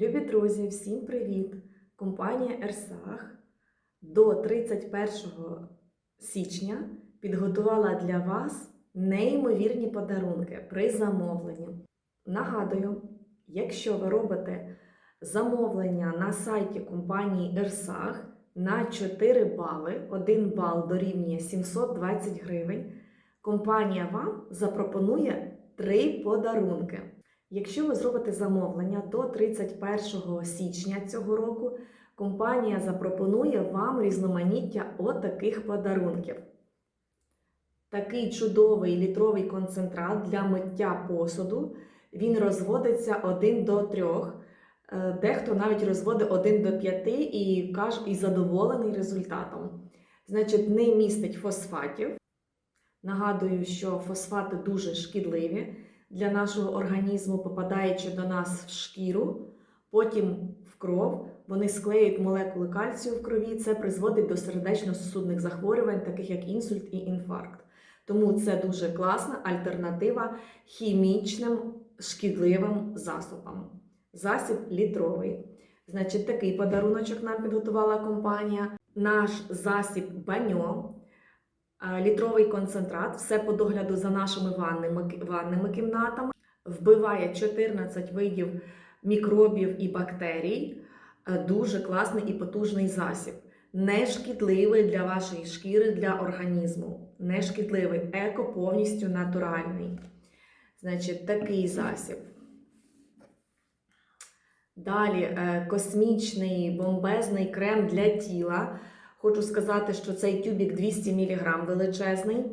Любі друзі, всім привіт! Компанія Ерсах до 31 січня підготувала для вас неймовірні подарунки при замовленні. Нагадую, якщо ви робите замовлення на сайті компанії Ерсах на 4 бали, 1 бал дорівнює 720 гривень, компанія вам запропонує 3 подарунки. Якщо ви зробите замовлення до 31 січня цього року, компанія запропонує вам різноманіття отаких подарунків. Такий чудовий літровий концентрат для миття посуду. Він розводиться 1 до 3. Е, Дехто навіть розводить 1 до 5 і каже, і задоволений результатом. Значить, не містить фосфатів. Нагадую, що фосфати дуже шкідливі для нашого організму, попадаючи до нас в шкіру, потім в кров, вони склеюють молекули кальцію в крові. Це призводить до сердечно-сосудних захворювань, таких як інсульт і інфаркт. Тому це дуже класна альтернатива хімічним шкідливим засобам. Засіб літровий. Значить, такий подаруночок нам підготувала компанія. Наш засіб баньо, літровий концентрат, все по догляду за нашими ванними, ванними кімнатами, вбиває 14 видів мікробів і бактерій. Е, Дуже класний і потужний засіб. Не шкідливий для вашої шкіри, для організму. Не шкідливий, еко повністю натуральний. Значить, такий засіб. Далі е, космічний бомбезний крем для тіла. Хочу сказати, що цей тюбік 200 мг величезний.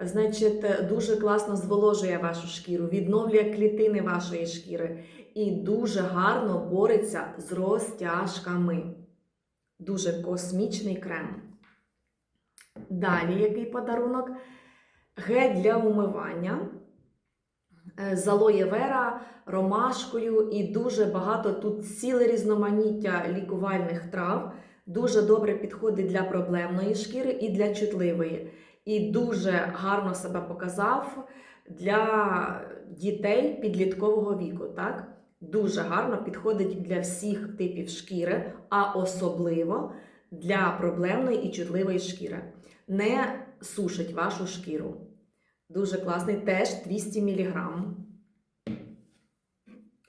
Значить, дуже класно зволожує вашу шкіру, відновлює клітини вашої шкіри і дуже гарно бореться з розтяжками. Дуже космічний крем. Далі який подарунок? Гель для умивання е, з алоє вера, ромашкою і дуже багато тут ціле різноманіття лікувальних трав. Дуже добре підходить для проблемної шкіри і для чутливої. І дуже гарно себе показав для дітей підліткового віку. Так? Дуже гарно підходить для всіх типів шкіри, а особливо для проблемної і чутливої шкіри. Не сушить вашу шкіру. Дуже класний, теж 200 мг.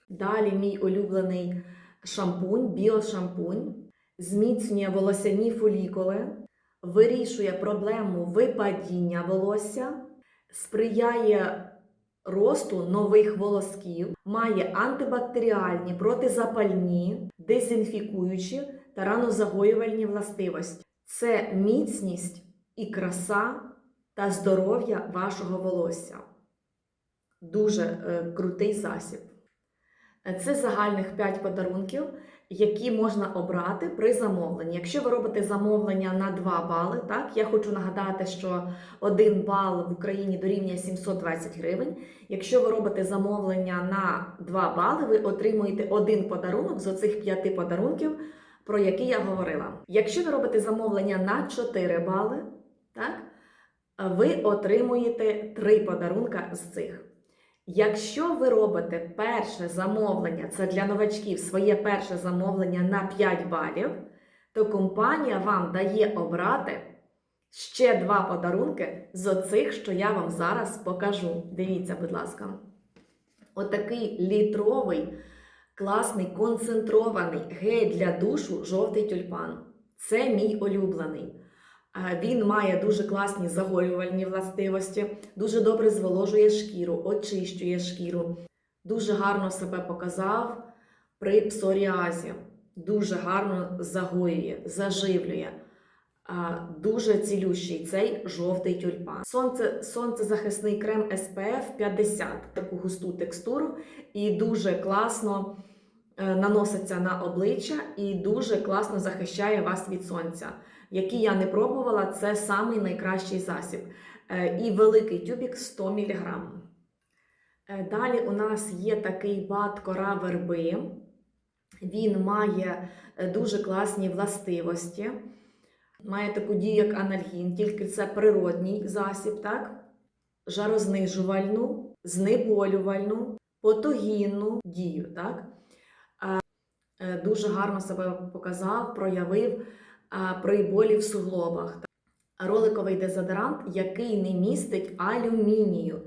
Далі мій улюблений шампунь, біошампунь, зміцнює волосяні фолікули, вирішує проблему випадіння волосся, сприяє росту нових волосків, має антибактеріальні, протизапальні, дезінфікуючі та ранозагоювальні властивості. Це міцність і краса та здоров'я вашого волосся. Дуже е, крутий засіб. Це загальних 5 подарунків, які можна обрати при замовленні. Якщо ви робите замовлення на 2 бали, так, я хочу нагадати, що 1 бал в Україні дорівнює 720 гривень. Якщо ви робите замовлення на 2 бали, ви отримуєте один подарунок з оцих 5 подарунків, про які я говорила. Якщо ви робите замовлення на 4 бали, так, ви отримуєте 3 подарунка з цих. Якщо ви робите перше замовлення, це для новачків своє перше замовлення на 5 балів, то компанія вам дає обрати ще два подарунки з оцих, що я вам зараз покажу. Дивіться, будь ласка. Отакий літровий, класний, концентрований гель для душу жовтий тюльпан. Це мій улюблений. Він має дуже класні загоювальні властивості, дуже добре зволожує шкіру, очищує шкіру, дуже гарно себе показав при псоріазі, дуже гарно загоює, заживлює. Дуже цілющий цей жовтий тюльпан. Сонце, сонцезахисний крем SPF 50, таку густу текстуру, і дуже класно е, наноситься на обличчя і дуже класно захищає вас від сонця. Який я не пробувала, це самий найкращий засіб. Е, І великий тюбік 100 мг. Е, Далі у нас є такий бат кора верби. Він має е, дуже класні властивості. Має таку дію, як анальгін, тільки це природній засіб, так? жарознижувальну, знеболювальну, потогінну дію. Так? дуже гарно себе показав, проявив при болі в суглобах. Роликовий дезодорант, який не містить алюмінію.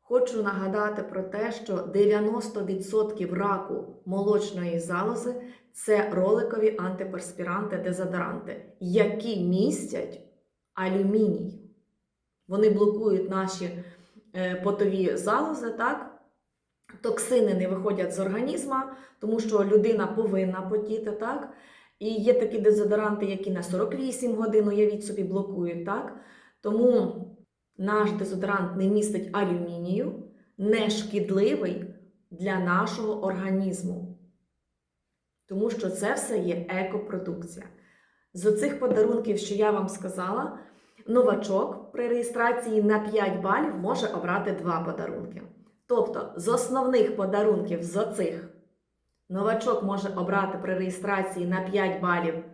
Хочу нагадати про те, що 90% раку молочної залози це роликові антиперспіранти, дезодоранти, які містять алюміній. Вони блокують наші е, потові залози, так? Токсини не виходять з організму, тому що людина повинна потіти, так? І є такі дезодоранти, які на 48 годин, уявіть собі, блокують, так? Тому наш дезодорант не містить алюмінію, не шкідливий для нашого організму. Тому що це все є екопродукція. З оцих подарунків, що я вам сказала, новачок при реєстрації на 5 балів може обрати два подарунки. Тобто, з основних подарунків з оцих новачок може обрати при реєстрації на 5 балів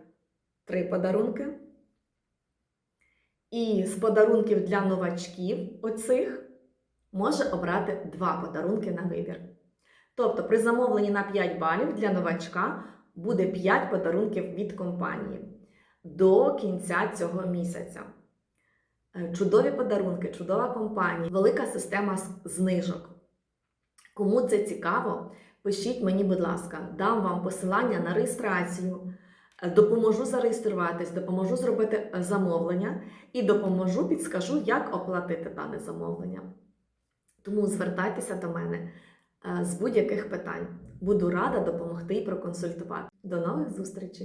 3 подарунки. І з подарунків для новачків оцих може обрати 2 подарунки на вибір. Тобто, при замовленні на 5 балів для новачка буде 5 подарунків від компанії до кінця цього місяця. Е, Чудові подарунки, чудова компанія, велика система знижок. Кому це цікаво, пишіть мені, будь ласка, дам вам посилання на реєстрацію, допоможу зареєструватись, допоможу зробити е, замовлення і допоможу, підскажу, як оплатити дане замовлення. Тому звертайтеся до мене е, з будь-яких питань. Буду рада допомогти і проконсультувати. До нових зустрічей!